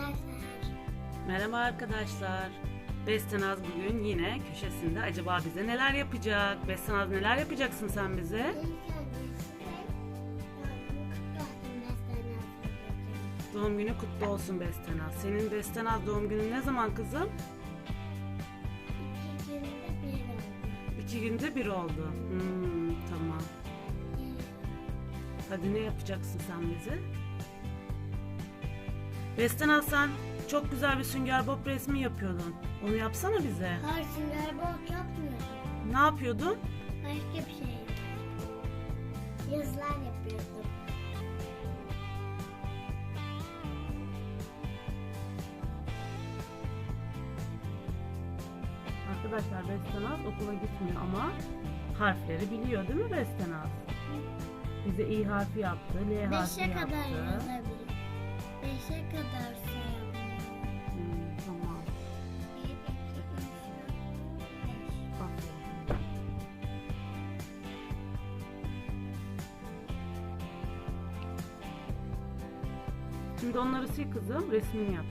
arkadaşlar. Merhaba arkadaşlar. Bestenaz bugün yine köşesinde acaba bize neler yapacak? Bestenaz neler yapacaksın sen bize? Doğum günü kutlu olsun Bestenaz. Senin Bestenaz doğum günün ne zaman kızım? İki günde bir oldu. İki günde bir oldu. Hmm, tamam. Hadi ne yapacaksın sen bize? Bestenaz sen çok güzel bir sünger bob resmi yapıyordun. Onu yapsana bize. Hayır sünger bob yapmıyordum. Ne yapıyordun? Başka bir şey. Yazılar yapıyordum. Arkadaşlar Bestenaz okula gitmiyor ama harfleri biliyor değil mi Bestenaz? Bize i harfi yaptı, l harfi Beşe yaptı. kadar yazabilirim. Şimdi onları sil kızım, resmini yap.